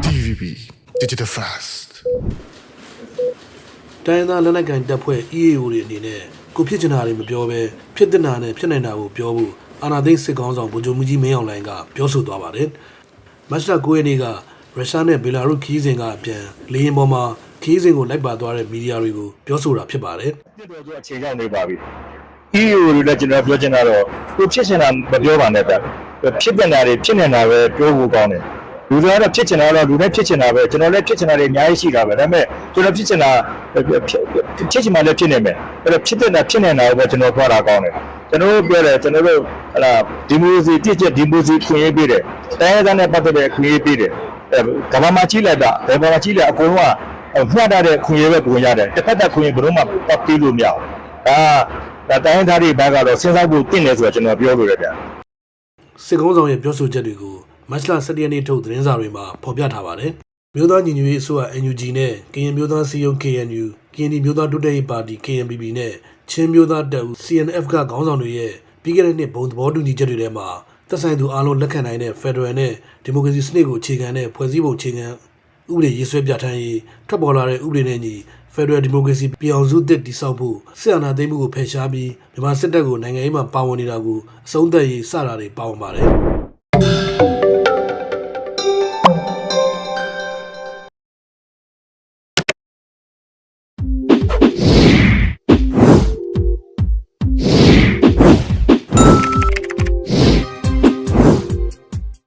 DVB Digital Fast တိုင်းရင်းသားလက်နက်ကိုင်တပ်ဖွဲ့ EAO တွေအနေနဲ့ကိုဖြစ်ချင်တာတွေမပြောဘဲဖြစ်တဲ့နာနဲ့ဖြစ်နိုင်တာကိုပြောဖို့အာဏာသိမ်းစစ်ကောင်းဆောင်ဗိုလ်ချုပ်မှုကြီးမင်းအောင်လှိုင်ကပြောဆိုသွားပါတယ်။မတ်လ9ရက်နေ့ကရုရှားနဲ့ဘယ်လာရုခီးစဉ်ကအပြန်လေယာဉ်ပေါ်မှာခီးစဉ်ကိုလိုက်ပါသွားတဲ့မီဒီယာတွေကိုပြောဆိုတာဖြစ်ပါတယ်တစ်တော်ကျအခြေရောက်နေပါပြီ။ EU တွေလည်းကျွန်တော်ပြောချင်တာတော့ကိုဖြစ်ချင်တာမပြောပါနဲ့ဗျ။ဖြစ်တဲ့နာတွေဖြစ်နေတာပဲပြောဖို့ကောင်းတယ်။ လူတွေကတော့ဖြစ်ချင်တာတော့လူတွေဖြစ်ချင်တာပဲကျွန်တော်လည်းဖြစ်ချင်တာတွေအများကြီးရှိတာပဲဒါပေမဲ့ကျွန်တော်ဖြစ်ချင်တာဖြစ်ချင်မှလည်းဖြစ်နေမယ်။အဲ့တော့ဖြစ်တဲ့နာဖြစ်နေတာကိုပဲကျွန်တော်ပြောတာကောင်းတယ်။ကျွန်တော်တို့ပြောတယ်ကျွန်တော်တို့ဟလာဒီမိုစီတစ်ချက်ဒီမိုစီခွင့်ရေးပေးတယ်။တိုင်းရင်းသားနဲ့ပတ်သက်တဲ့ခွင့်ရေးပေးတယ်။အဲကမ္ဘာမှာကြီးလိုက်တာဘယ်မှာကြီးလဲအကုန်လုံးကမှတ်တာတဲ့ခွင့်ရပဲပုံရတယ်တစ်ဖက်သက်ခွင့်ရဘယ်တော့မှပတ်ပြီးလို့မရဘူးဒါဒါတိုင်းသားတွေဘက်ကတော့စဉ်းစားဖို့တင့်တယ်ဆိုတော့ကျွန်တော်ပြောလို့ရတယ်ဗျာ။စစ်ကောင်းဆောင်ရဲ့ပြောဆိုချက်တွေကို မတ်လ17ရက်နေ့ထုတ်သတင်းစာတွေမှာဖော်ပြထားပါတယ်။မြို့သားညီညွတ်ရေးအစိုးရ NUG နဲ့ကရင်မြို့သားစီယုံ KNU ကရင်ပြည်မြို့သားတိုးတက်ရေးပါတီ KNPP နဲ့ချင်းမြို့သားတပ်ဦး CNF ကခေါင်းဆောင်တွေရဲ့ပြီးခဲ့တဲ့နှစ်ဘုံသဘောတူညီချက်တွေထဲမှာသက်ဆိုင်သူအားလုံးလက်ခံနိုင်တဲ့ Federal နဲ့ဒီမိုကရေစီစနစ်ကိုအခြေခံတဲ့ဖွဲ့စည်းပုံအခြေခံဥပဒေရေးဆွဲပြဋ္ဌာန်းရေးထွက်ပေါ်လာတဲ့ဥပဒေနဲ့ညီ Federal Democracy ပြည်အောင်စုသစ်တည်ဆောက်ဖို့စစ်အာဏာသိမ်းမှုကိုဖယ်ရှားပြီးမြန်မာစစ်တပ်ကိုနိုင်ငံရေးမှာပါဝင်နေတာကိုအဆုံးသတ်ရေးစတာတွေပါဝင်ပါတယ်။